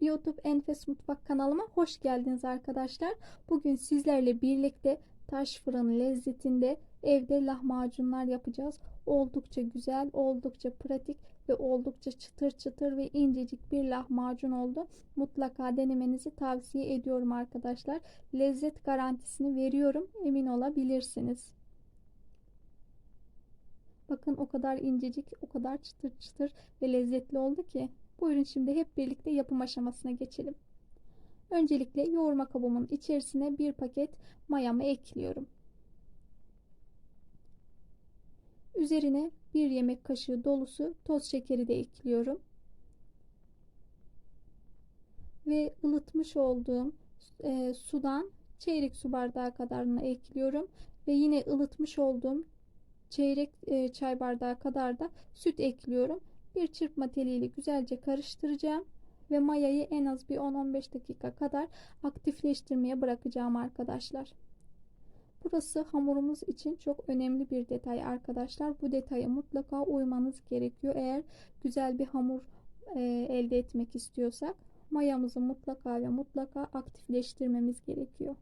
YouTube Enfes Mutfak kanalıma hoş geldiniz arkadaşlar. Bugün sizlerle birlikte taş fırın lezzetinde evde lahmacunlar yapacağız. Oldukça güzel, oldukça pratik ve oldukça çıtır çıtır ve incecik bir lahmacun oldu. Mutlaka denemenizi tavsiye ediyorum arkadaşlar. Lezzet garantisini veriyorum. Emin olabilirsiniz. Bakın o kadar incecik, o kadar çıtır çıtır ve lezzetli oldu ki. Buyurun şimdi hep birlikte yapım aşamasına geçelim. Öncelikle yoğurma kabımın içerisine bir paket mayamı ekliyorum. Üzerine bir yemek kaşığı dolusu toz şekeri de ekliyorum. Ve ılıtmış olduğum e, sudan çeyrek su bardağı kadarını ekliyorum. Ve yine ılıtmış olduğum çeyrek e, çay bardağı kadar da süt ekliyorum. Bir çırpma teliyle güzelce karıştıracağım ve mayayı en az bir 10-15 dakika kadar aktifleştirmeye bırakacağım arkadaşlar. Burası hamurumuz için çok önemli bir detay arkadaşlar. Bu detaya mutlaka uymanız gerekiyor. Eğer güzel bir hamur e, elde etmek istiyorsak mayamızı mutlaka ve mutlaka aktifleştirmemiz gerekiyor.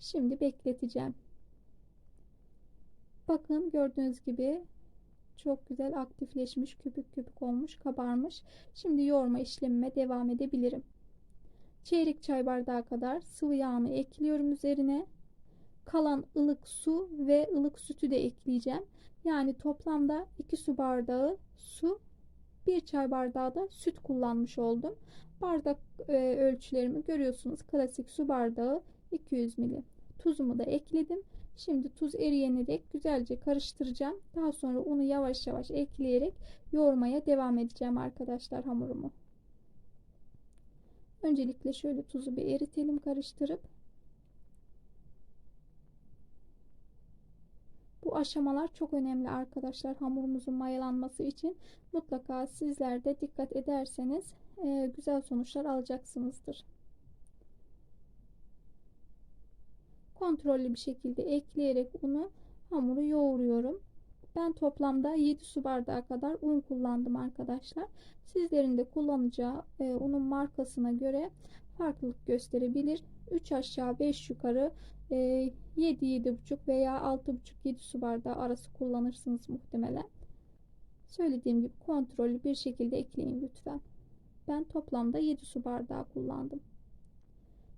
Şimdi bekleteceğim. Bakın gördüğünüz gibi çok güzel aktifleşmiş, köpük köpük olmuş, kabarmış. Şimdi yoğurma işlemime devam edebilirim. Çeyrek çay bardağı kadar sıvı yağını ekliyorum üzerine. Kalan ılık su ve ılık sütü de ekleyeceğim. Yani toplamda 2 su bardağı su, 1 çay bardağı da süt kullanmış oldum. Bardak e, ölçülerimi görüyorsunuz. Klasik su bardağı 200 ml. Tuzumu da ekledim. Şimdi tuz eriyene dek güzelce karıştıracağım. Daha sonra unu yavaş yavaş ekleyerek yoğurmaya devam edeceğim arkadaşlar hamurumu. Öncelikle şöyle tuzu bir eritelim karıştırıp. Bu aşamalar çok önemli arkadaşlar hamurumuzun mayalanması için. Mutlaka sizler de dikkat ederseniz e, güzel sonuçlar alacaksınızdır. Kontrollü bir şekilde ekleyerek unu hamuru yoğuruyorum. Ben toplamda 7 su bardağı kadar un kullandım arkadaşlar. Sizlerin de kullanacağı e, unun markasına göre farklılık gösterebilir. 3 aşağı 5 yukarı e, 7 7,5 veya 6,5-7 su bardağı arası kullanırsınız muhtemelen. Söylediğim gibi kontrollü bir şekilde ekleyin lütfen. Ben toplamda 7 su bardağı kullandım.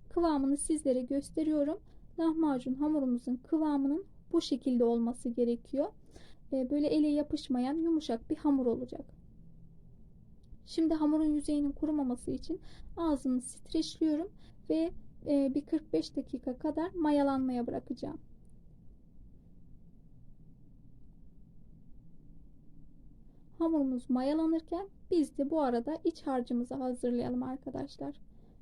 Kıvamını sizlere gösteriyorum lahmacun hamurumuzun kıvamının bu şekilde olması gerekiyor. Ee, böyle ele yapışmayan yumuşak bir hamur olacak. Şimdi hamurun yüzeyinin kurumaması için ağzını streçliyorum ve e, bir 45 dakika kadar mayalanmaya bırakacağım. Hamurumuz mayalanırken biz de bu arada iç harcımızı hazırlayalım arkadaşlar.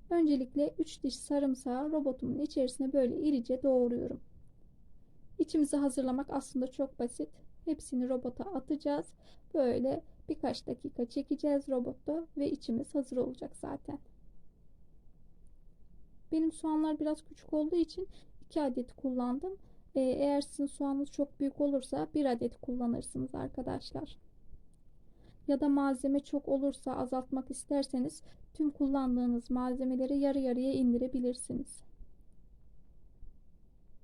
Öncelikle 3 diş sarımsağı robotumun içerisine böyle irice doğruyorum. İçimizi hazırlamak aslında çok basit. Hepsini robota atacağız. Böyle birkaç dakika çekeceğiz robotta ve içimiz hazır olacak zaten. Benim soğanlar biraz küçük olduğu için 2 adet kullandım. Ee, eğer sizin soğanınız çok büyük olursa 1 adet kullanırsınız arkadaşlar ya da malzeme çok olursa azaltmak isterseniz tüm kullandığınız malzemeleri yarı yarıya indirebilirsiniz.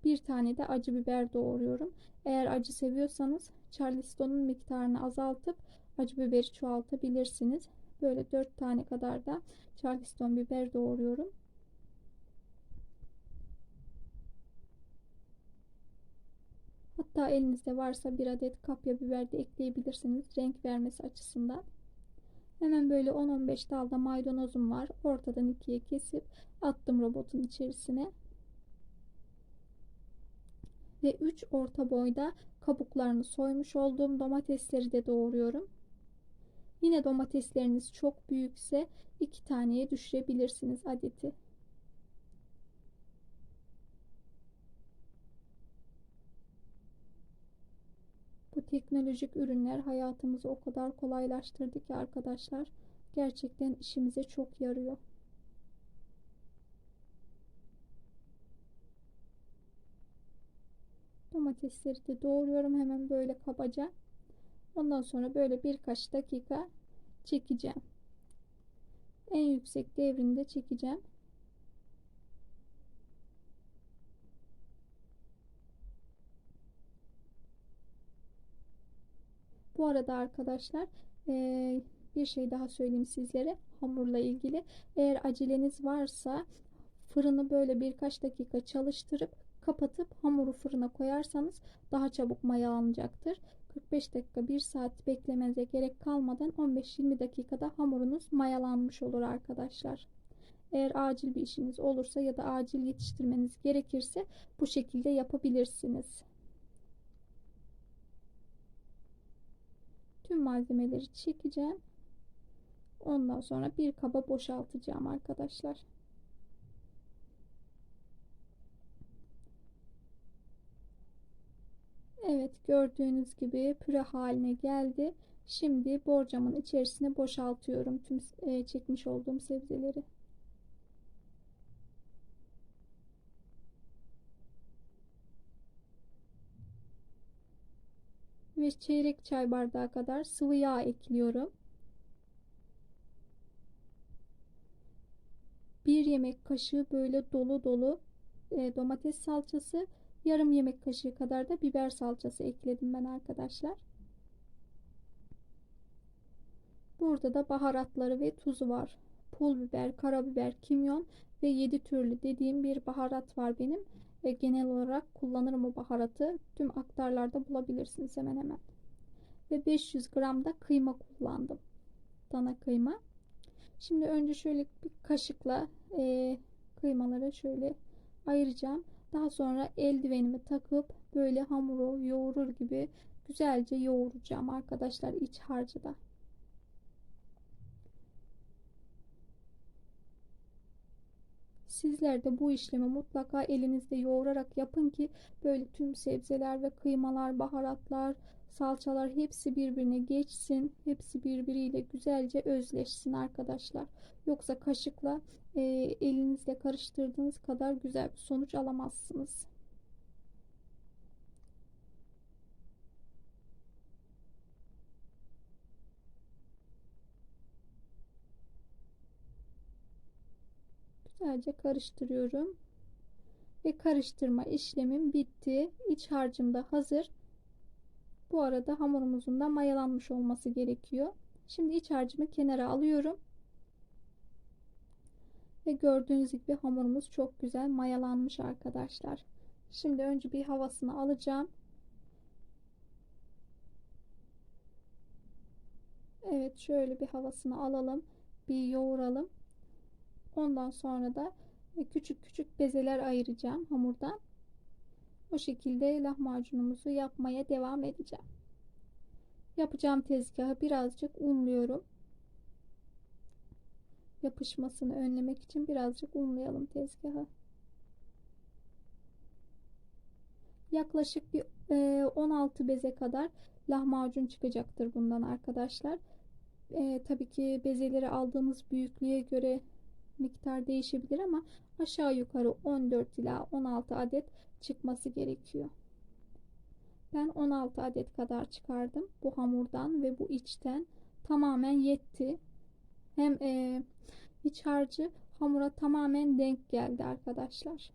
Bir tane de acı biber doğruyorum. Eğer acı seviyorsanız Charleston'un miktarını azaltıp acı biberi çoğaltabilirsiniz. Böyle 4 tane kadar da Charleston biber doğruyorum. Hatta elinizde varsa bir adet kapya biber de ekleyebilirsiniz renk vermesi açısından. Hemen böyle 10-15 dalda maydanozum var. Ortadan ikiye kesip attım robotun içerisine. Ve 3 orta boyda kabuklarını soymuş olduğum domatesleri de doğruyorum. Yine domatesleriniz çok büyükse iki taneye düşürebilirsiniz adeti. Bu teknolojik ürünler hayatımızı o kadar kolaylaştırdı ki arkadaşlar. Gerçekten işimize çok yarıyor. Domatesleri de doğruyorum hemen böyle kabaca. Ondan sonra böyle birkaç dakika çekeceğim. En yüksek devrinde çekeceğim. Bu arada arkadaşlar e, bir şey daha söyleyeyim sizlere hamurla ilgili. Eğer aceleniz varsa fırını böyle birkaç dakika çalıştırıp kapatıp hamuru fırına koyarsanız daha çabuk mayalanacaktır. 45 dakika 1 saat beklemenize gerek kalmadan 15-20 dakikada hamurunuz mayalanmış olur arkadaşlar. Eğer acil bir işiniz olursa ya da acil yetiştirmeniz gerekirse bu şekilde yapabilirsiniz. Tüm malzemeleri çekeceğim. Ondan sonra bir kaba boşaltacağım arkadaşlar. Evet gördüğünüz gibi püre haline geldi. Şimdi borcamın içerisine boşaltıyorum tüm e, çekmiş olduğum sebzeleri. Ve çeyrek çay bardağı kadar sıvı yağ ekliyorum. 1 yemek kaşığı böyle dolu dolu e, domates salçası Yarım yemek kaşığı kadar da biber salçası ekledim ben arkadaşlar. Burada da baharatları ve tuzu var. Pul biber, karabiber, kimyon ve 7 türlü dediğim bir baharat var benim. Ve genel olarak kullanırım o baharatı. Tüm aktarlarda bulabilirsiniz hemen hemen. Ve 500 gram da kıyma kullandım. Dana kıyma. Şimdi önce şöyle bir kaşıkla e, kıymaları şöyle ayıracağım. Daha sonra eldivenimi takıp böyle hamuru yoğurur gibi güzelce yoğuracağım arkadaşlar iç harcı da. Sizler de bu işlemi mutlaka elinizde yoğurarak yapın ki böyle tüm sebzeler ve kıymalar, baharatlar, salçalar hepsi birbirine geçsin. Hepsi birbiriyle güzelce özleşsin arkadaşlar. Yoksa kaşıkla e, elinizle karıştırdığınız kadar güzel bir sonuç alamazsınız. Güzelce karıştırıyorum. Ve karıştırma işlemim bitti. İç harcım da hazır. Bu arada hamurumuzun da mayalanmış olması gerekiyor. Şimdi iç harcımı kenara alıyorum. Ve gördüğünüz gibi hamurumuz çok güzel mayalanmış arkadaşlar. Şimdi önce bir havasını alacağım. Evet şöyle bir havasını alalım. Bir yoğuralım. Ondan sonra da küçük küçük bezeler ayıracağım hamurdan. O şekilde lahmacunumuzu yapmaya devam edeceğim. Yapacağım tezgahı birazcık unluyorum. Yapışmasını önlemek için birazcık unlayalım tezgahı. Yaklaşık bir 16 e, beze kadar lahmacun çıkacaktır bundan arkadaşlar. E, tabii ki bezeleri aldığımız büyüklüğe göre miktar değişebilir ama aşağı yukarı 14 ila 16 adet çıkması gerekiyor. Ben 16 adet kadar çıkardım bu hamurdan ve bu içten tamamen yetti. Hem e, iç harcı hamura tamamen denk geldi arkadaşlar.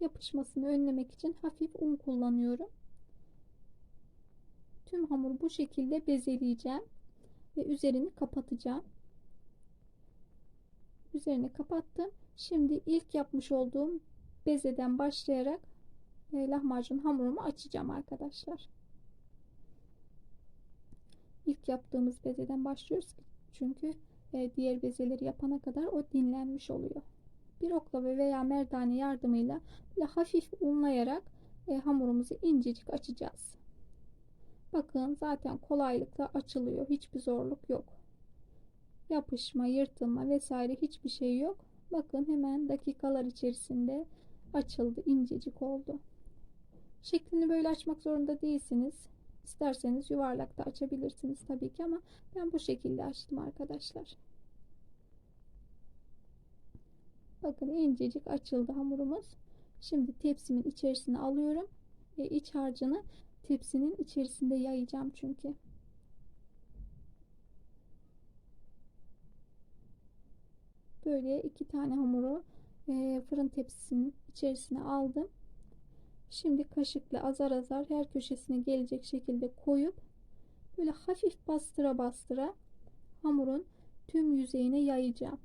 Yapışmasını önlemek için hafif un kullanıyorum. Tüm hamuru bu şekilde bezeleyeceğim ve üzerini kapatacağım. Üzerini kapattım. Şimdi ilk yapmış olduğum bezeden başlayarak e, lahmacun hamurumu açacağım arkadaşlar. İlk yaptığımız bezeden başlıyoruz çünkü e, diğer bezeleri yapana kadar o dinlenmiş oluyor. Bir oklava veya merdane yardımıyla hafif unlayarak e, hamurumuzu incecik açacağız. Bakın zaten kolaylıkla açılıyor. Hiçbir zorluk yok. Yapışma, yırtılma vesaire hiçbir şey yok. Bakın hemen dakikalar içerisinde açıldı. incecik oldu. Şeklini böyle açmak zorunda değilsiniz. İsterseniz yuvarlak da açabilirsiniz tabii ki ama ben bu şekilde açtım arkadaşlar. Bakın incecik açıldı hamurumuz. Şimdi tepsimin içerisine alıyorum ve iç harcını Tepsinin içerisinde yayacağım çünkü. Böyle iki tane hamuru e, fırın tepsisinin içerisine aldım. Şimdi kaşıkla azar azar her köşesine gelecek şekilde koyup böyle hafif bastıra bastıra hamurun tüm yüzeyine yayacağım.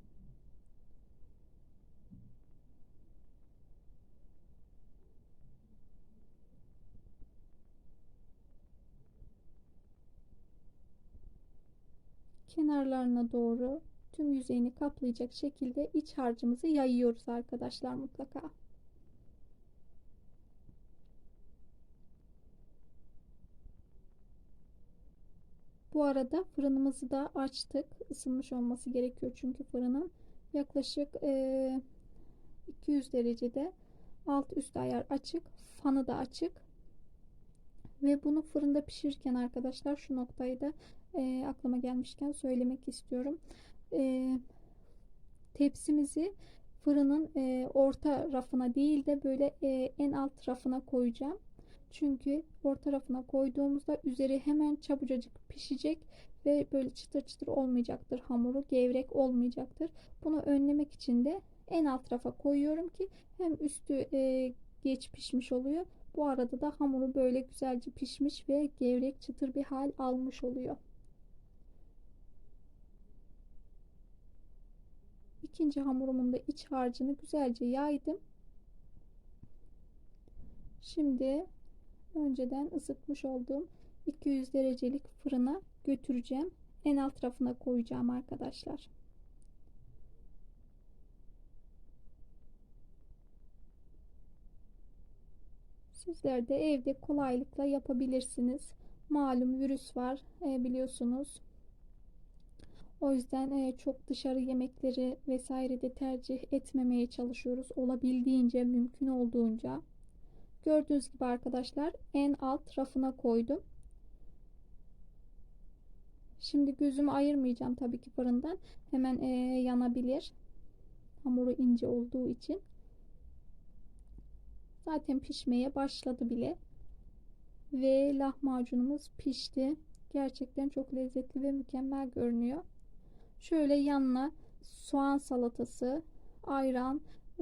Kenarlarına doğru tüm yüzeyini kaplayacak şekilde iç harcımızı yayıyoruz arkadaşlar mutlaka. Bu arada fırınımızı da açtık. Isınmış olması gerekiyor çünkü fırının yaklaşık e, 200 derecede alt üst ayar açık. Fanı da açık. Ve bunu fırında pişirirken arkadaşlar şu noktayı da e, aklıma gelmişken söylemek istiyorum. E, tepsimizi fırının e, orta rafına değil de böyle e, en alt rafına koyacağım. Çünkü orta rafına koyduğumuzda üzeri hemen çabucacık pişecek ve böyle çıtır çıtır olmayacaktır hamuru gevrek olmayacaktır. Bunu önlemek için de en alt rafa koyuyorum ki hem üstü e, geç pişmiş oluyor. Bu arada da hamuru böyle güzelce pişmiş ve gevrek çıtır bir hal almış oluyor. İkinci hamurumun da iç harcını güzelce yaydım. Şimdi önceden ısıtmış olduğum 200 derecelik fırına götüreceğim. En alt rafına koyacağım arkadaşlar. Sizler de evde kolaylıkla yapabilirsiniz. Malum virüs var e, biliyorsunuz. O yüzden e, çok dışarı yemekleri vesaire de tercih etmemeye çalışıyoruz. Olabildiğince mümkün olduğunca. Gördüğünüz gibi arkadaşlar en alt rafına koydum. Şimdi gözümü ayırmayacağım tabii ki fırından. Hemen e, yanabilir. Hamuru ince olduğu için. Zaten pişmeye başladı bile. Ve lahmacunumuz pişti. Gerçekten çok lezzetli ve mükemmel görünüyor. Şöyle yanına soğan salatası, ayran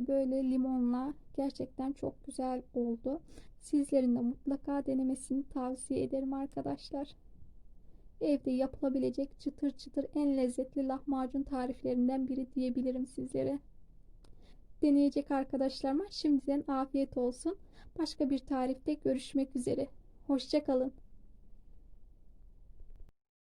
böyle limonla gerçekten çok güzel oldu. Sizlerin de mutlaka denemesini tavsiye ederim arkadaşlar. Evde yapılabilecek çıtır çıtır en lezzetli lahmacun tariflerinden biri diyebilirim sizlere. Deneyecek arkadaşlarıma şimdiden afiyet olsun. Başka bir tarifte görüşmek üzere. Hoşçakalın.